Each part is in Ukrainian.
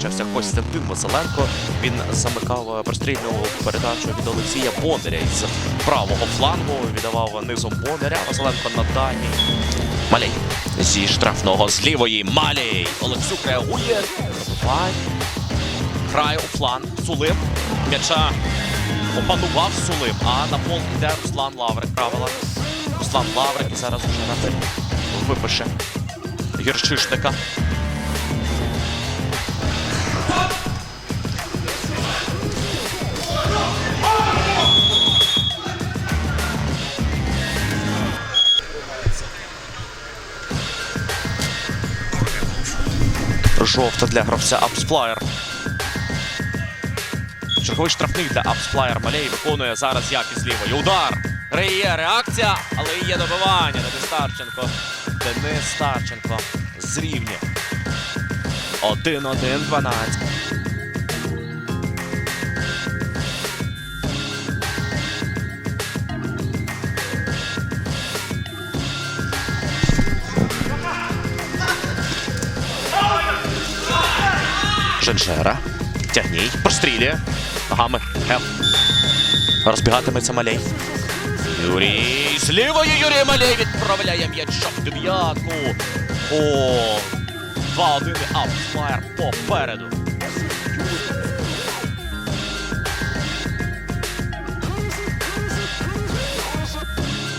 залишився Костянтин Василенко. Він замикав прострільну передачу від Олексія Бондаря із правого флангу. Віддавав низом Бондаря. Василенко на дальній. Малій зі штрафного з лівої. Малій. Олексюк реагує. Грає у фланг. Сулим. М'яча опанував Сулим. А на пол йде Руслан Лаврик. Правила. Руслан Лаврик і зараз уже на випише гірчишника. Жовта для гравця Апсплаєр. Черговий штрафний для Апсплаєр. Малей виконує зараз як із лівої. Удар! Реє реакція, але є добивання. Денис Старченко. Денис Старченко зрівнює. 1-1-12. Женжера. Тягній. Прострілює. Ногами. Гем. Розбігатиметься Малей. Юрій. З Юрій Малей відправляє м'яч в дев'ятку. О, 2-1 апфлаєр попереду.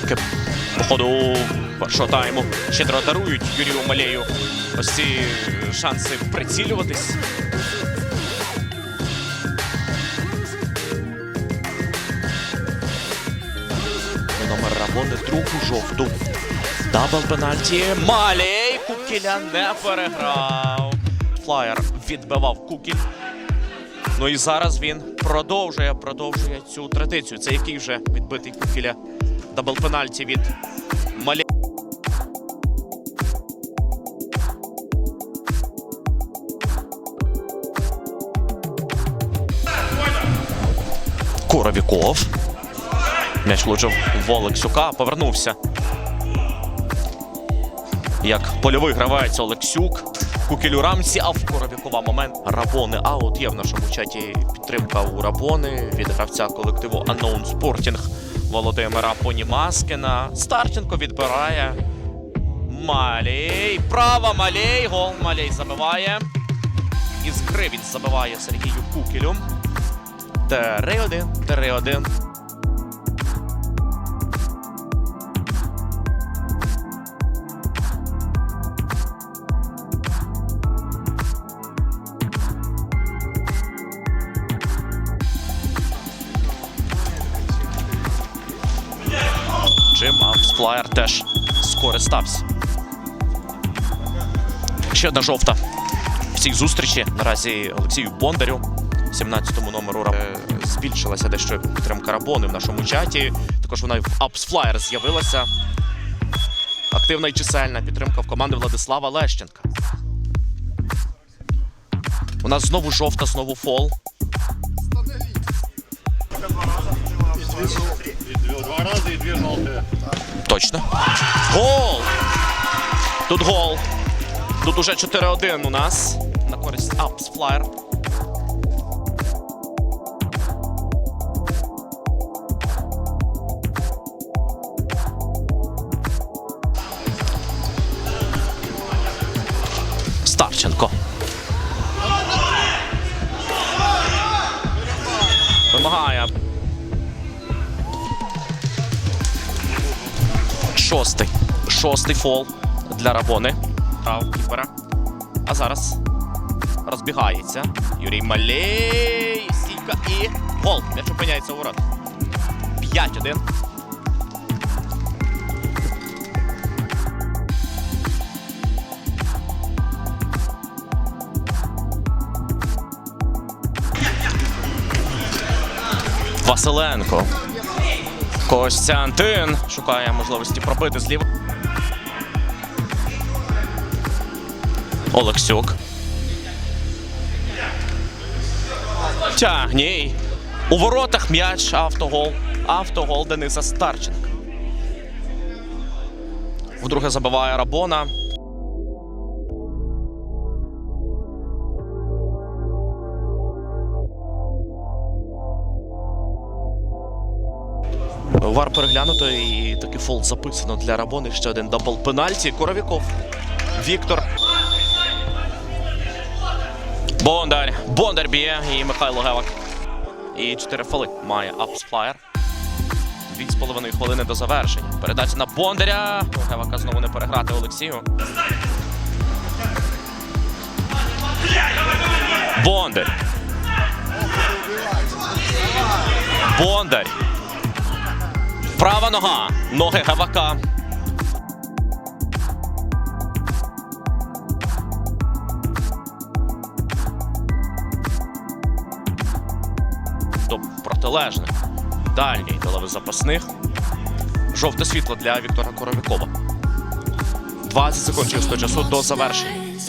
Таке, Походу першого тайму щедро дарують Юрію Малею ось ці шанси прицілюватись. Другу жовту. Дабл пенальті. Малей Кукіля не переграв. Флаєр відбивав Кукіль. Ну і зараз він продовжує, продовжує цю традицію. Це який вже відбитий Кукіля. Дабл пенальті від Малей. Коровіков. М'яч влучив в Олексюка, повернувся. Як польовий гравець Олексюк. Кукілю Рамсі, а в Коровікова момент. Рабони аут. Є в нашому чаті підтримка у Рабони від гравця колективу Unknown Sporting Володимира Понімаскина. Старченко відбирає. Малій. Права Малій. Гол Малій забиває. Із гри він забиває Сергію Кукілю. 3-1. 3-1. Апсфлаєр теж скористався. Ще одна жовта в цій зустрічі. Наразі Олексію Бондарю, 17-му номеру е, збільшилася дещо підтримка Рабони в нашому чаті. Також вона в Апсфлаєр з'явилася. Активна і чисельна підтримка в команди Владислава Лещенка. У нас знову жовта, знову фол. Точно. Гол! Тут гол. Тут уже 4-1 у нас. На користь Апс Флаєр. Старченко. Вимагає Шостий. Шостий фол для Рабони. Прав кіпера. А зараз розбігається. Юрій Малей. Стійка і гол. М'яч опиняється у ворот. 5-1. Василенко. Костянтин шукає можливості пробити зліва. Олексюк. Тягній. У воротах м'яч. Автогол. Автогол Дениса Старченка. Вдруге забиває Рабона. Вар переглянуто і такий фол записано для Рабони. Ще один дабл пенальті. Коровіков. Віктор. Бондар. Бондар б'є і Михайло Гевак. І 4 фоли має апсфлаєр. Дві з половиною хвилини до завершення. Передача на Бондаря. Гевака знову не переграти Олексію. Бондар. Бондар. Права нога. Ноги Гавака. До протилежних. Дальній до запасних. Жовте світло для Віктора Коровікова. 20 секунд чистого часу до завершення.